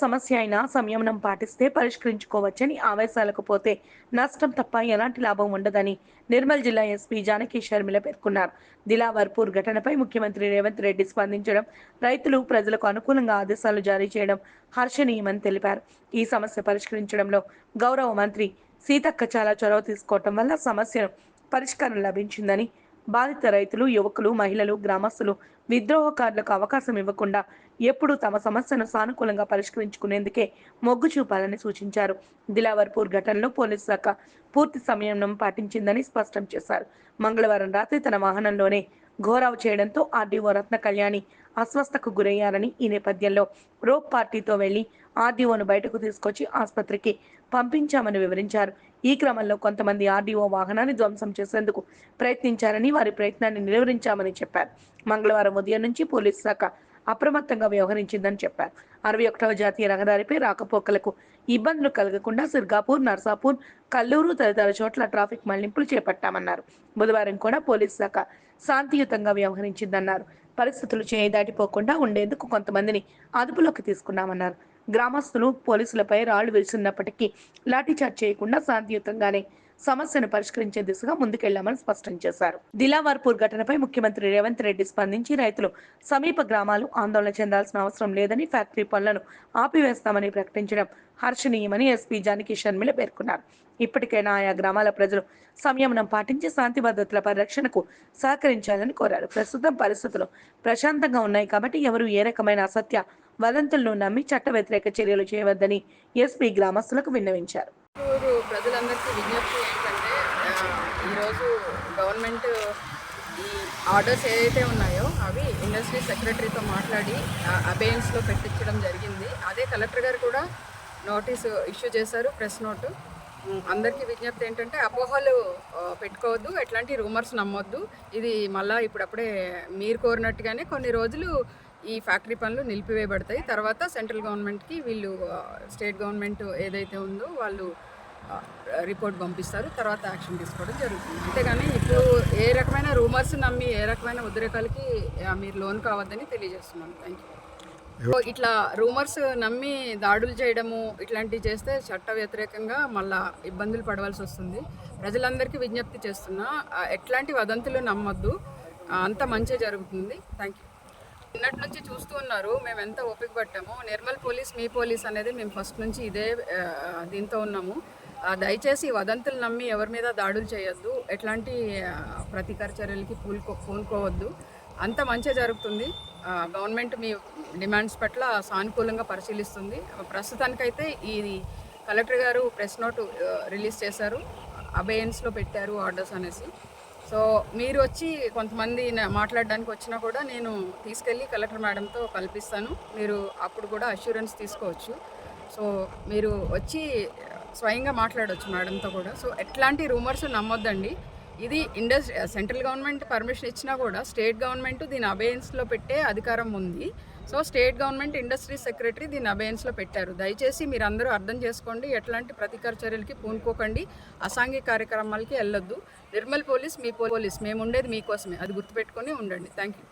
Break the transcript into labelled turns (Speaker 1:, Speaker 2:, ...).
Speaker 1: సమస్య అయినా సంయమనం పాటిస్తే పరిష్కరించుకోవచ్చని ఆవేశాలకు పోతే నష్టం తప్ప ఎలాంటి లాభం ఉండదని నిర్మల్ జిల్లా ఎస్పీ జానకి షర్మిల పేర్కొన్నారు. దిలావర్పూర్ ఘటనపై ముఖ్యమంత్రి రేవంత్ రెడ్డి స్పందించడం రైతులు ప్రజలకు అనుకూలంగా ఆదేశాలు జారీ చేయడం హర్షణీయమని తెలిపారు. ఈ సమస్య పరిష్కరించడంలో గౌరవ మంత్రి సీతక్క చాలా చొరవ తీసుకోవటం వల్ల సమస్యను పరిష్కారం లభించిందని బాధిత రైతులు యువకులు మహిళలు గ్రామస్తులు విద్రోహకారులకు అవకాశం ఇవ్వకుండా ఎప్పుడూ తమ సమస్యను సానుకూలంగా పరిష్కరించుకునేందుకే మొగ్గు చూపాలని సూచించారు. దిలావర్పూర్ ఘటనలో పోలీసు శాఖ పూర్తి సంయమనం పాటించిందని స్పష్టం చేశారు. మంగళవారం రాత్రి తన వాహనంలోనే ఘోరావు చేయడంతో ఆర్డీఓ రత్న కళ్యాణి అస్వస్థకు గురయ్యారని ఈ నేపథ్యంలో రోప్ పార్టీతో వెళ్ళి ఆర్డీఓను బయటకు తీసుకొచ్చి ఆసుపత్రికి పంపించామని వివరించారు. ఈ క్రమంలో కొంతమంది ఆర్డీఓ వాహనాన్ని ధ్వంసం చేసేందుకు ప్రయత్నించారని వారి ప్రయత్నాన్ని నిలువరించామని చెప్పారు. మంగళవారం ఉదయం నుంచి పోలీసు శాఖ అప్రమత్తంగా వ్యవహరించిందని చెప్పారు. అరవై ఒకటవ జాతీయ రహదారిపై రాకపోకలకు ఇబ్బందులు కలగకుండా సిర్గాపూర్ నర్సాపూర్ కల్లూరు తదితర చోట్ల ట్రాఫిక్ మళ్ళింపులు చేపట్టామన్నారు. బుధవారం కూడా పోలీసు శాఖ శాంతియుతంగా వ్యవహరించిందన్నారు. పరిస్థితులు చేయి దాటిపోకుండా ఉండేందుకు కొంతమందిని అదుపులోకి తీసుకున్నామన్నారు. గ్రామస్తులు పోలీసులపై రాళ్ళు విరుస్తున్నప్పటికీ లాఠీచార్జ్ చేయకుండా శాంతియుతంగానే సమస్యను పరిష్కరించే దిశగా ముందుకెళ్ళామని స్పష్టం చేశారు. దిలావర్పూర్ ఘటనపై ముఖ్యమంత్రి రేవంత్ రెడ్డి స్పందించి రైతులు సమీప గ్రామాలు ఆందోళన చెందాల్సిన అవసరం లేదని ఫ్యాక్టరీ పనులను ఆపివేస్తామని ప్రకటించడం హర్షణీయమని ఎస్పీ జానకి షర్మిల పేర్కొన్నారు. ఇప్పటికైనా ఆయా గ్రామాల ప్రజలు సంయమనం పాటించి శాంతి భద్రతల పరిరక్షణకు సహకరించాలని కోరారు. ప్రస్తుతం పరిస్థితులు ప్రశాంతంగా ఉన్నాయి కాబట్టి ఎవరు ఏ రకమైన అసత్య వదంతులను నమ్మి చట్ట వ్యతిరేక చర్యలు చేయవద్దని ఎస్పీ గ్రామస్తులకు విన్నవించారు.
Speaker 2: ప్రజలందరికీ విజ్ఞప్తి ఏంటంటే ఈరోజు గవర్నమెంట్ ఈ ఆర్డర్స్ ఏదైతే ఉన్నాయో అవి ఇండస్ట్రీ సెక్రటరీతో మాట్లాడి అబేయన్స్లో పెట్టించడం జరిగింది. అదే కలెక్టర్ గారు కూడా నోటీసు ఇష్యూ చేశారు ప్రెస్ నోటు. అందరికీ విజ్ఞప్తి ఏంటంటే అపోహలు పెట్టుకోవద్దు ఎట్లాంటి రూమర్స్ నమ్మొద్దు. ఇది మళ్ళీ ఇప్పుడప్పుడే మీరు కోరినట్టుగానే కొన్ని రోజులు ఈ ఫ్యాక్టరీ పనులు నిలిపివేయబడతాయి. తర్వాత సెంట్రల్ గవర్నమెంట్కి వీళ్ళు స్టేట్ గవర్నమెంట్ ఏదైతే ఉందో వాళ్ళు రిపోర్ట్ పంపిస్తారు. తర్వాత యాక్షన్ తీసుకోవడం జరుగుతుంది. అంతేగాని ఇప్పుడు ఏ రకమైన రూమర్స్ నమ్మి ఏ రకమైన ఉద్రేకాలకి మీరు లోన్ కావద్దని తెలియజేస్తున్నాను. Thank you. ఇట్లా రూమర్స్ నమ్మి దాడులు చేయడము ఇట్లాంటివి చేస్తే చట్ట వ్యతిరేకంగా మళ్ళా ఇబ్బందులు పడవలసి వస్తుంది. ప్రజలందరికీ విజ్ఞప్తి చేస్తున్నా ఎట్లాంటి వదంతులు నమ్మొద్దు. అంత మంచి జరుగుతుంది. Thank you. నిన్నటి నుంచి చూస్తూ ఉన్నారు. మేము ఎంత ఓపిక పట్టామో. నిర్మల్ పోలీస్ మీ పోలీస్ అనేది మేము ఫస్ట్ నుంచి ఇదే దీంతో ఉన్నాము. దయచేసి వదంతులు నమ్మి ఎవరి మీద దాడులు చేయొద్దు. ఎట్లాంటి ఆ, ప్రతీకార చర్యలకి పూలుకో పూనుకోవద్దు. అంత మంచి జరుగుతుంది. గవర్నమెంట్ మీ డిమాండ్స్ పట్ల సానుకూలంగా పరిశీలిస్తుంది. ప్రస్తుతానికైతే ఈ కలెక్టర్ గారు ప్రెస్ నోట్ రిలీజ్ చేశారు. అబేయన్స్లో పెట్టారు ఆర్డర్స్ అనేసి. సో మీరు వచ్చి కొంతమంది మాట్లాడడానికి వచ్చినా కూడా నేను తీసుకెళ్ళి కలెక్టర్ మేడంతో కల్పిస్తాను. మీరు అప్పుడు కూడా అష్యూరెన్స్ తీసుకోవచ్చు. సో మీరు వచ్చి స్వయంగా మాట్లాడవచ్చు మేడంతో కూడా. సో ఎట్లాంటి రూమర్స్ నమ్మొద్దండి. ఇది ఇండస్ సెంట్రల్ గవర్నమెంట్ పర్మిషన్ ఇచ్చినా కూడా స్టేట్ గవర్నమెంట్ దీని అబేయన్స్లో పెట్టే అధికారం ఉంది. So state government industry secretary దీని అబేయన్స్లో పెట్టారు. దయచేసి మీరు అందరూ అర్థం చేసుకోండి ఎట్లాంటి ప్రతీకార చర్యలకి పూనుకోకండి అసాంఘిక కార్యక్రమాలకి వెళ్ళొద్దు. నిర్మల్ పోలీస్ మీ పోలీస్ మేము ఉండేది మీకోసమే. అది గుర్తుపెట్టుకొని ఉండండి. Thank you